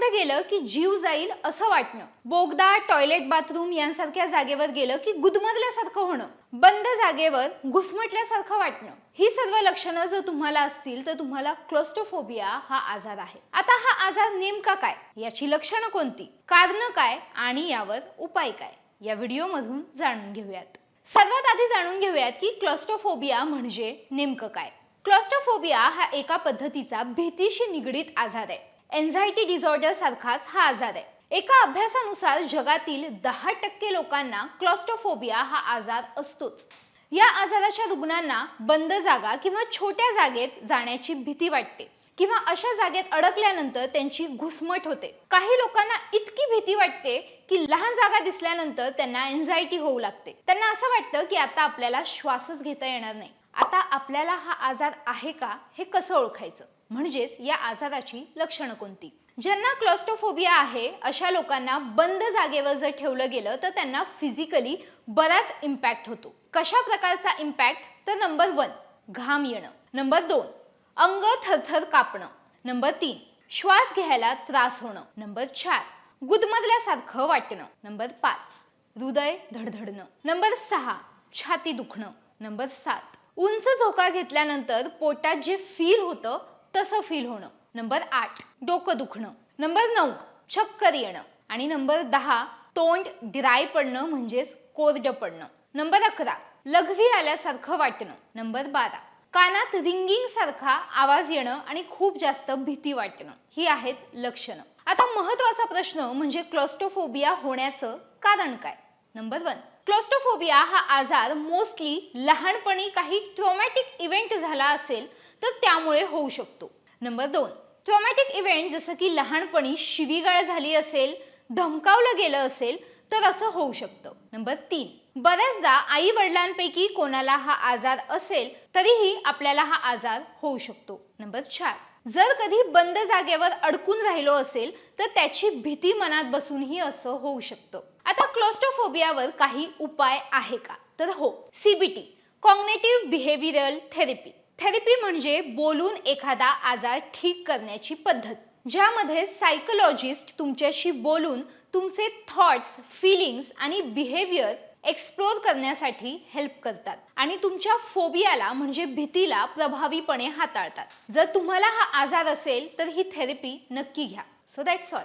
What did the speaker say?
आजारामध्ये गेलं की जीव जाईल असं वाटणं. बोगदा टॉयलेट बाथरूम यांसारख्या जागेवर गेलं की गुदमरल्यासारखं होणं. बंद जागेवर घुसमटल्यासारखं वाटणं. ही सर्व लक्षणं जर तुम्हाला असतील तर तुम्हाला क्लोस्टोफोबिया हा आजार आहे. आता हा आजार नेमका काय? याची लक्षणं कोणती? कारण काय? आणि यावर उपाय काय? या व्हिडिओमधून जाणून घेऊयात. सर्वात आधी जाणून घेऊयात की क्लॉस्ट्रोफोबिया म्हणजे नेमकं काय? क्लॉस्ट्रोफोबिया हा एका पद्धतीचा भीतीशी निगडीत आजार आहे. एन्झायटी डिसऑर्डर सारखाच हा आजार आहे. एका अभ्यासानुसार जगातील दहा टक्के लोकांना क्लॉस्टोफोबिया हा आजार असतोच. या आजाराच्या रुग्णांना बंद जागा किंवा छोट्या जागेत जाण्याची भीती वाटते किंवा अशा जागेत अडकल्यानंतर त्यांची घुसमट होते. काही लोकांना इतकी भीती वाटते की लहान जागा दिसल्यानंतर त्यांना एन्झायटी होऊ लागते. त्यांना असं वाटतं की आता आपल्याला श्वासच घेता येणार नाही. आता आपल्याला हा आजार आहे का हे कसं ओळखायचं? म्हणजेच या आजाराची लक्षणं कोणती? ज्यांना क्लॉस्टोफोबिया आहे अशा लोकांना बंद जागेवर जर ठेवलं गेलं तर त्यांना फिजिकली बराच इम्पॅक्ट होतो. कशा प्रकारचा इम्पॅक्ट तर नंबर वन घाम येणं. नंबर दोन अंग थरथर कापणं. नंबर तीन श्वास घ्यायला त्रास होणं. नंबर चार गुदमदल्यासारखं वाटणं. नंबर पाच हृदय धडधडणं. नंबर सहा छाती दुखणं. नंबर सात उंच झोका घेतल्यानंतर पोटात जे फील होतं तसं फील होणं. नंबर आठ डोकं दुखणं. नंबर नऊ चक्कर येणं. आणि नंबर दहा तोंड ड्राय पडणं म्हणजेच कोरडं पडणं. नंबर अकरा लघवी आल्यासारखं वाटणं. नंबर बारा कानात रिंगिंग सारखा आवाज येणं आणि खूप जास्त भीती वाटणं. ही आहेत लक्षणं. आता महत्त्वाचा प्रश्न म्हणजे क्लॉस्टोफोबिया होण्याचं कारण काय? नंबर वन क्लोस्टोफोबिया हा आजार मोस्टली लहानपणी काही ट्रॉमॅटिक इव्हेंट झाला असेल तर त्यामुळे होऊ शकतो. नंबर दोन ट्रॉमॅटिक इव्हेंट जसं की लहानपणी शिवीगाळ झाली असेल धमकावलं गेलं असेल तर असं होऊ शकतं. नंबर तीन. बऱ्याचदा आई वडिलांपैकी कोणाला हा आजार असेल तरीही आपल्याला हा आजार होऊ शकतो. नंबर चार. जर कधी बंद जागेवर अडकून राहिलो असेल तर त्याची भीती मनात बसूनही असं होऊ शकतं. आता क्लोस्टोफोबियावर काही उपाय आहे का? तर हो CBT cognitive behavioural therapy therapy म्हणजे बोलून एखादा आजार ठीक करण्याची पद्धत ज्यामध्ये सायकोलॉजिस्ट तुमच्याशी बोलून तुमचे थॉट्स फिलिंग्स आणि बिहेवियर एक्सप्लोर करण्यासाठी हेल्प करतात. आणि तुमच्या फोबियाला म्हणजे भीतीला प्रभावीपणे हाताळतात. जर तुम्हाला हा आजार असेल तर ही थेरपी नक्की घ्या. So that's all